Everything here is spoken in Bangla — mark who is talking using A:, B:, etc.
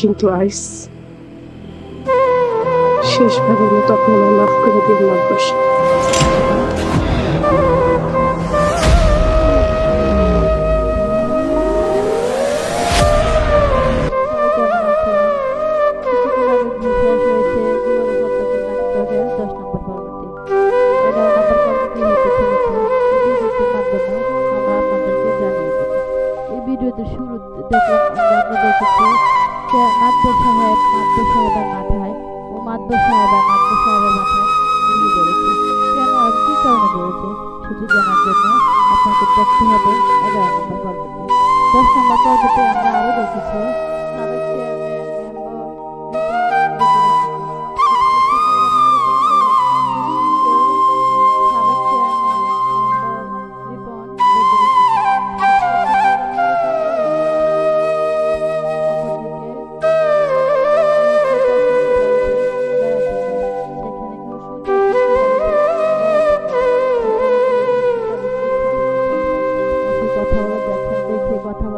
A: কিন্তু আইস, শেষবারের মতো আপনারা মাফ করে দিন মাদ্রাস
B: ভিডিওতে শুরু দেখলাম আমরা আপনাদের কাছে যে মাদ্দ সাহেব মাদ্র সাহেবের মাথায়, ও মাদ্র সাহেবের মাদ্র সাহেবের মাথায়। গুলি করেছে কেন আর কি কারণে করেছে সেটি জানার জন্য আপনাকে দেখতে হবে এগারো নম্বর পর্বতে দশ নম্বর পর্বতে আমরা আরও দেখেছি।